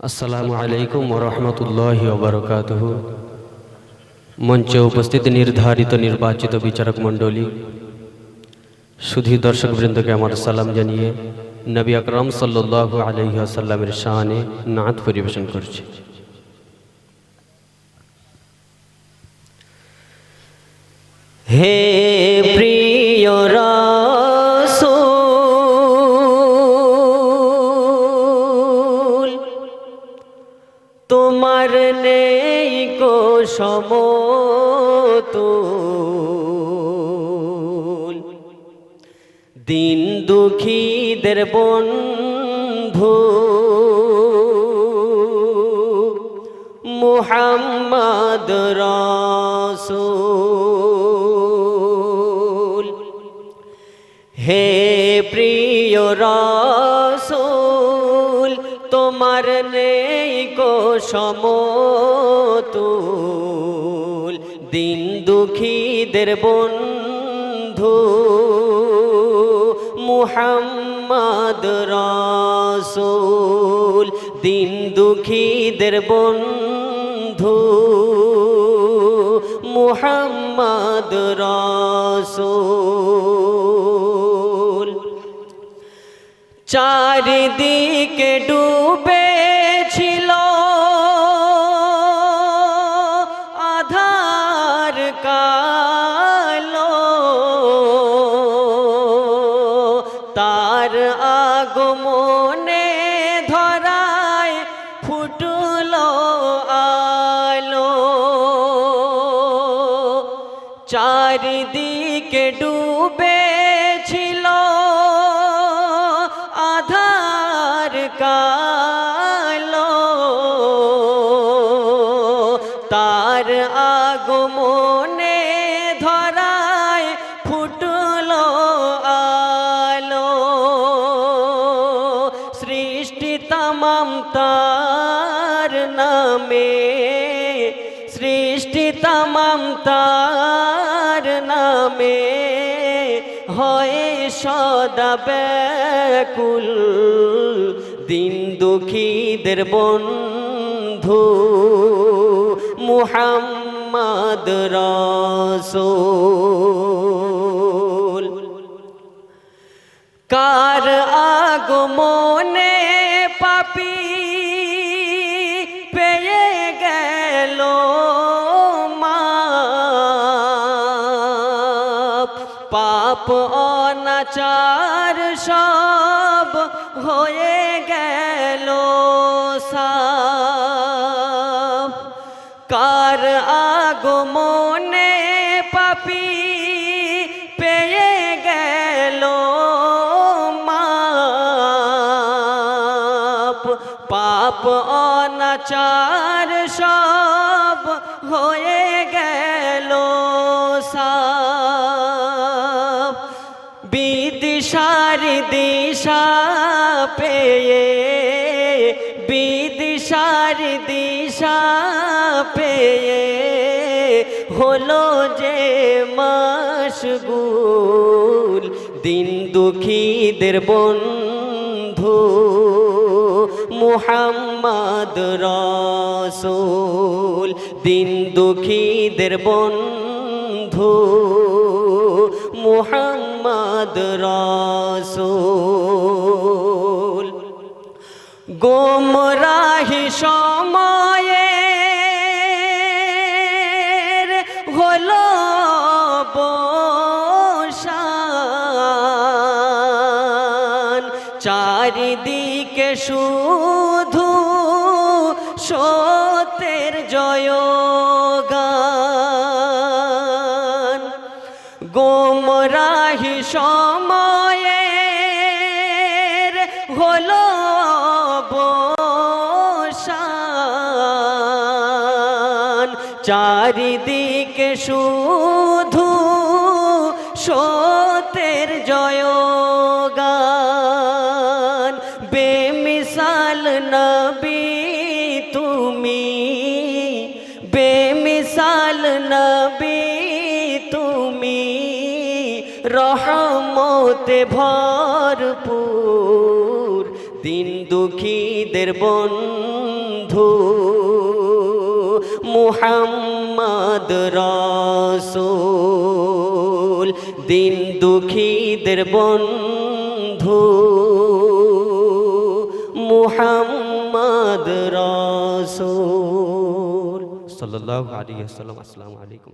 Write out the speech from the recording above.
আসসালামু আলাইকুম ওরহমতুল্লাহ ওবরকাত মঞ্চে উপস্থিত নির্ধারিত নির্বাচিত বিচারক মণ্ডলী শুধু দর্শকবৃন্দকে আমার সালাম জানিয়ে নবী আকরম সাল্লাহ আলহিহাসাল্লামের শাহানে নাথ পরিবেশন করছি। হে প্রিয় তোমার নেই কো সমতুল। দিন দুঃখীদের বন্ধু। মুহাম্মদ রাসূল। হে তোমার নেই গো সমতুল। দিন দুঃখীদের বন্ধু মুহাম্মদ রসুল। দিন দুঃখীদের বন্ধু মুহাম্মদ রসুল। চারিদিকে ডুবে ছিল আধার কালো তার আগমনে ধরায় ফুটলো আলো। চারিদিকে ডুবে ছিল তার আগমনে ধরায় ফুটলো আলো। সৃষ্টি তামাম তার নামে, সৃষ্টি তামাম তার নামে হয় সদা ব্যাকুল। দিন দুঃখীদের বন্ধু মুহাম্মদ রসুল। কার আগমনে পাপি পেয়ে গেল পাপ অনাচার সব হয়ে গেল সাপ। কার আগমনে পাপি পেয়ে গেল মাপ। পাপ অনাচার সব হয়ে গেল সাপ। বিদিশার দিশা পেয়ে বিদিশার দিশা পেয়ে হলো যে মাসগুল দিন দুঃখীদের বন্ধু মুহাম্মদ রসুল। দিন দুঃখীদের বন্ধু মুহাম্মদ রসুল। গোমরাহি সময়ে হলো বসান। চারিদিকে শুধু সত্যের জয়গান। গোমরাহি সময়ে চারিদিকে শুধু সত্যের জয়গান। বেমিসাল নবী তুমি, বেমিসাল নবী তুমি, রহমতে ভরপুর, দিন দুঃখীদের বন্ধু মুহাম্মদ রসুল দিন দুঃখীদের বন্ধু। মুহাম্মদ রসুল। সাল্লাল্লাহু আলাইহি ওয়াসাল্লাম আসসালামু আলাইকুম